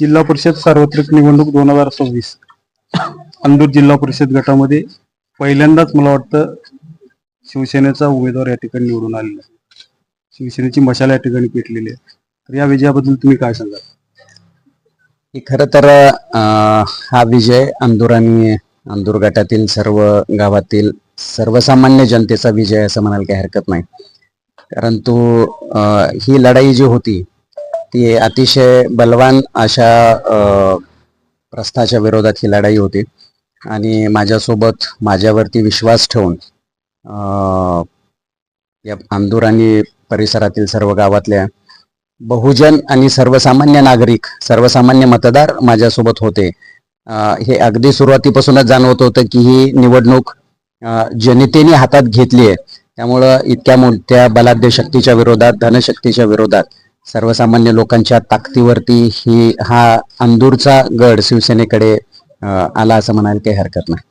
जिल्हा परिषद सार्वत्रिक निवडणूक दोन हजार सव्वीस. अंदूर जिल्हा परिषद गटामध्ये पहिल्यांदाच मला वाटतं शिवसेनेचा उमेदवार या ठिकाणी निवडून आलेला आहे. शिवसेनेची मशाल या ठिकाणी पेटलेली आहे. तर या विजयाबद्दल तुम्ही काय सांगाल? खरं तर अं, हा विजय अंदूर आणि अंदूर गटातील सर्व गावातील सर्वसामान्य जनतेचा विजय असं म्हणायला काही हरकत नाही. कारण तो ही लढाई जी होती ती अतिशय बलवान अशा प्रस्थाच्या विरोधात ही लढाई होती. आणि माझ्यासोबत माझ्यावरती विश्वास ठेवून या आंदूर आणि परिसरातील सर्व गावातल्या बहुजन आणि सर्वसामान्य नागरिक सर्वसामान्य मतदार माझ्यासोबत होते. हे अगदी सुरुवातीपासूनच जाणवत होतं की ही निवडणूक जनतेने हातात घेतली आहे. त्यामुळं इतक्या मोठ्या बलाढ्य शक्तीच्या विरोधात धनशक्तीच्या विरोधात सर्वसामान्य लोकांच्या ताकदीवरती ही हा अंदूरचा गड शिवसेनेकडे आला असं म्हणायला काही हरकत नाही.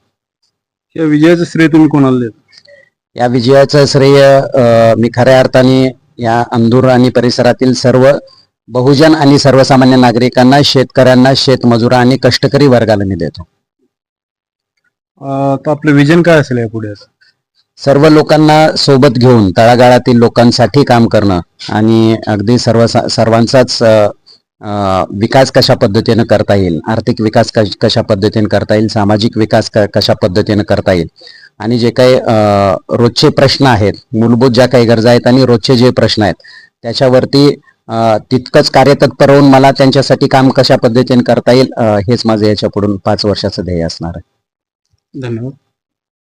या विजयाचं श्रेय तुम्ही कोणाला देता? या विजयाचं श्रेय मी खऱ्या अर्थाने या अंदूर आणि परिसरातील सर्व बहुजन आणि सर्वसामान्य नागरिकांना शेतकऱ्यांना शेतमजुरा आणि कष्टकरी वर्गाला मी देतो. आपलं विजन काय असेल या पुढे सर्व लोकांना सोबत घेऊन तळागाळातील लोकांसाठी काम करणं आणि अगदी सर्व सर्वांचाच विकास कशा पद्धतीनं करता येईल आर्थिक विकास कशा पद्धतीने करता येईल सामाजिक विकास कशा पद्धतीनं करता येईल आणि जे काही रोजचे प्रश्न आहेत मूलभूत ज्या काही गरजा आहेत आणि रोजचे जे प्रश्न आहेत त्याच्यावरती तितकंच कार्यतत्पर होऊन मला त्यांच्यासाठी काम कशा पद्धतीने करता येईल हेच माझं याच्या पुढून पाच वर्षाचं ध्येय असणार आहे. धन्यवाद.